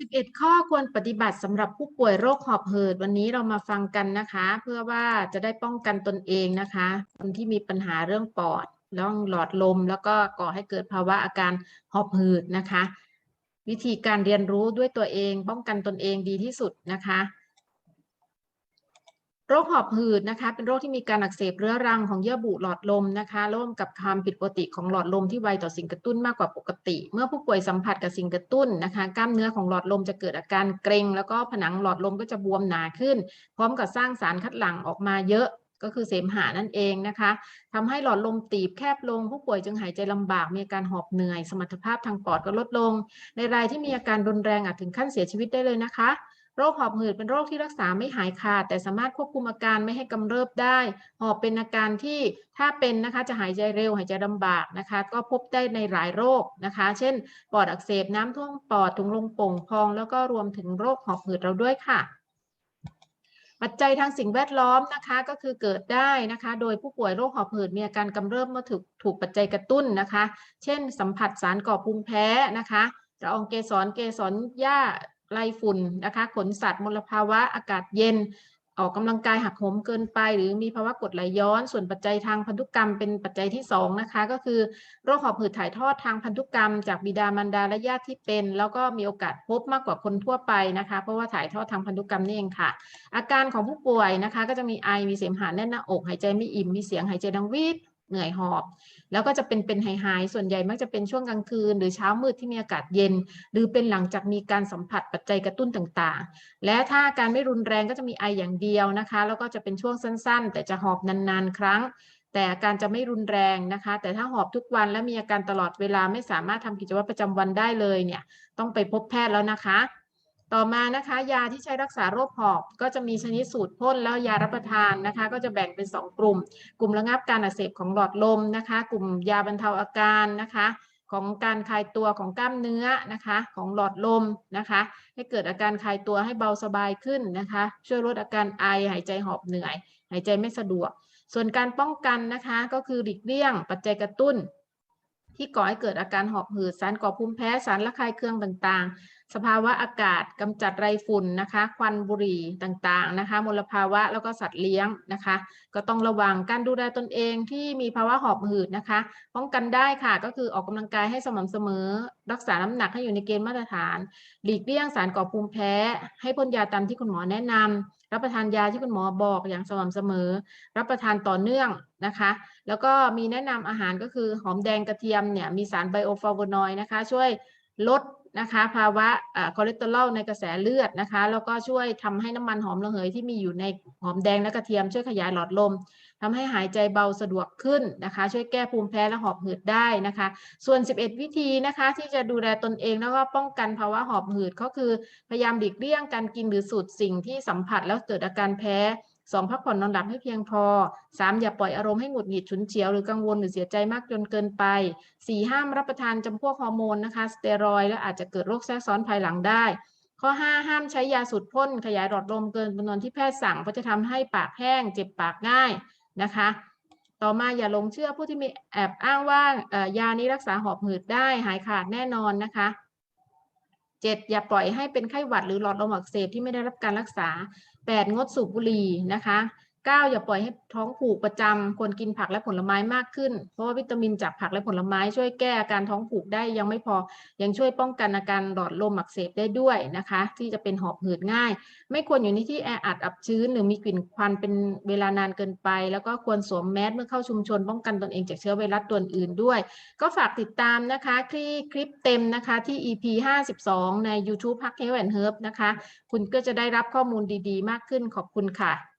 11 ข้อควรปฏิบัติสำหรับผู้ป่วยโรคหอบหืดวันนี้เรามาฟังกันนะคะ เพื่อว่าจะได้ป้องกันตนเองนะคะ คนที่มีปัญหาเรื่องปอดร่องหลอดลม แล้วก็ก่อให้เกิดภาวะอาการหอบหืดนะคะ วิธีการเรียนรู้ด้วยตัวเอง ป้องกันตนเองดีที่สุดนะคะ โรคหอบหืดนะคะ เป็นโรคที่มีการอักเสบเรื้อรังของเยื่อบุหลอดลมนะคะร่วมกับความผิดปกติของหลอดลมที่ไวต่อสิ่งกระตุ้นมากกว่าปกติ เมื่อผู้ป่วยสัมผัสกับสิ่งกระตุ้นนะคะ กล้ามเนื้อของหลอดลมจะเกิดอาการเกร็ง แล้วก็ผนังหลอดลมก็จะบวมหนาขึ้น พร้อมกับสร้างสารคัดหลั่งออกมาเยอะก็คือเสมหะนั่นเองนะคะทำให้หลอดลมตีบแคบลง ผู้ป่วยจึงหายใจลำบาก มีอาการหอบเหนื่อย สมรรถภาพทางปอดก็ลดลง ในรายที่มีอาการรุนแรงอาจถึงขั้นเสียชีวิตได้เลยนะคะ โรคหอบหืดเป็นโรคที่รักษาไม่หายขาด แต่สามารถควบคุมอาการไม่ให้กำเริบได้ หอบเป็นอาการที่ถ้าเป็นนะคะจะหายใจเร็วหายใจลำบากนะคะ ก็พบได้ในหลายโรคนะคะ เช่น ปอดอักเสบน้ำท่วมปอดถุงลมโป่งพอง แล้วก็รวมถึงโรคหอบหืดเราด้วยค่ะปัจจัยทางสิ่งแวดล้อมนะคะก็คือเกิดได้นะคะ โดยผู้ป่วยโรคหอบหืดมีอาการกำเริบเมื่อถูกถูกปัจจัยกระตุ้นนะคะ เช่น สัมผัสสารก่อภูมิแพ้นะคะละอองเกสรเกสรหญ้า ไรฝุ่นนะคะขนสัตว์มลภาวะอากาศเย็น ออกกำลังกายหักโหมเกินไป หรือมีภาวะกดไหลย้อน ส่วนปัจจัยทางพันธุกรรมเป็นปัจจัยที่2นะคะก็คือโรคหอบหืดถ่ายทอดทางพันธุกรรม จากบิดามารดาและญาติที่เป็น แล้วก็มีโอกาสพบมากกว่าคนทั่วไปนะคะ เพราะว่าถ่ายทอดทางพันธุกรรมนี่เองค่ะ อาการของผู้ป่วยนะคะ ก็จะมีไอมีเสมหะแน่นหน้าอกหายใจไม่อิ่มมีเสียงหายใจดังวีด เหนื่อยหอบ แล้วก็จะเป็นเป็นหายหายส่วนใหญ่มักจะเป็นช่วงกลางคืน หรือเช้ามืดที่มีอากาศเย็น หรือเป็นหลังจากมีการสัมผัสปัจจัยกระตุ้นต่างๆ และถ้าการไม่รุนแรงก็จะมีไออย่างเดียวนะคะ แล้วก็จะเป็นช่วงสั้นๆ แต่จะหอบนานๆ ครั้ง แต่อาการจะไม่รุนแรงนะคะ แต่ถ้าหอบทุกวันและมีอาการตลอดเวลาไม่สามารถทำกิจวัตรประจำวันได้เลยเนี่ยต้องไปพบแพทย์แล้วนะคะ ต่อมานะคะ ยาที่ใช้รักษาโรคหอบก็จะมีชนิดสูตรพ่นแล้วยารับประทานนะคะ ก็จะแบ่งเป็น 2 กลุ่ม กลุ่มระงับการอักเสบของหลอดลมนะคะ กลุ่มยาบรรเทาอาการนะคะ ของการคลายตัวของกล้ามเนื้อนะคะ ของหลอดลมนะคะ ให้เกิดอาการคลายตัวให้เบาสบายขึ้นนะคะ ช่วยลดอาการไอหายใจหอบเหนื่อย หายใจไม่สะดวก ส่วนการป้องกันนะคะก็คือหลีกเลี่ยง ปัจจัยกระตุ้นที่ก่อให้เกิดอาการหอบหืดสารก่อภูมิแพ้สารระคายเคืองต่างๆ สภาวะอากาศกำจัดไรฝุ่นนะคะ ควันบุหรี่ต่างๆนะคะ มลภาวะแล้วก็สัตว์เลี้ยงนะคะ ก็ต้องระวังการดูแลตนเองที่มีภาวะหอบหืดนะคะ ป้องกันได้ค่ะก็คือออกกำลังกายให้สม่ำเสมอ รักษาน้ำหนักให้อยู่ในเกณฑ์มาตรฐาน หลีกเลี่ยงสารก่อภูมิแพ้ ให้พ่นยาตามที่คุณหมอแนะนำรับประทานยาที่คุณหมอบอกอย่างสม่ำเสมอ รับประทานต่อเนื่องนะคะ แล้วก็มีแนะนำอาหารก็คือหอมแดงกระเทียมเนี่ยมีสารไบโอฟลาโวนอยด์นะคะ ช่วยลด นะคะภาวะคอเลสเตอรอลในกระแสเลือดนะคะแล้วก็ช่วยทำให้น้ำมันหอมระเหยที่มีอยู่ในหอมแดงและกระเทียมช่วยขยายหลอดลมทำให้หายใจเบาสะดวกขึ้นนะคะ ช่วยแก้ภูมิแพ้และหอบหืดได้นะคะ ส่วน 11 วิธีนะคะที่จะดูแลตนเองแล้วก็ป้องกันภาวะหอบหืดก็คือพยายามหลีกเลี่ยงการกินหรือสูดสิ่งที่สัมผัสแล้วเกิดอาการแพ้ 2. พักผ่อนนอนหลับให้เพียงพอ 3. อย่าปล่อยอารมณ์ให้หงุดหงิดฉุนเฉียวหรือกังวลหรือเสียใจมากจนเกินไป 4. ห้ามรับประทานจำพวกฮอร์โมนนะคะสเตียรอยและอาจจะเกิดโรคแทรกซ้อนภายหลังได้ ข้อ 5 ห้ามใช้ยาสูดพ่นขยายหลอดลมเกินจำนวนที่แพทย์สั่งเพราะจะทำให้ปากแห้ง เจ็บปากง่ายนะคะต่อมาอย่าหลงเชื่อผู้ที่มีแอบอ้างว่ายานี้รักษาหอบหืดได้หายขาดแน่นอนนะคะ 7. อย่าปล่อยให้เป็นไข้หวัดหรือหลอดลมอักเสบที่ไม่ได้รับการรักษา 8. งดสูบบุหรี่นะคะ 9. อย่าปล่อยให้ท้องผูกประจำควรกินผักและผลไม้มากขึ้น เพราะว่าวิตามินจากผักและผลไม้ช่วยแก้อาการท้องผูกได้ยังไม่พอ ยังช่วยป้องกันอาการหลอดลมอักเสบได้ด้วยนะคะ ที่จะเป็นหอบหืดง่าย ไม่ควรอยู่ในที่แออัดอับชื้น หรือมีกลิ่นควันเป็นเวลานานเกินไป แล้วก็ควรสวมแมสเมื่อเข้าชุมชนป้องกันตนเองจากเชื้อไวรัสตัวอื่นด้วย ก็ฝากติดตามนะคะคลิปคลิปเต็มนะคะที่ EP 52 ใน YouTube พักเฮลแอนเฮิร์บนะคะ คุณก็จะได้รับข้อมูลดีๆ มากขึ้นขอบคุณค่ะ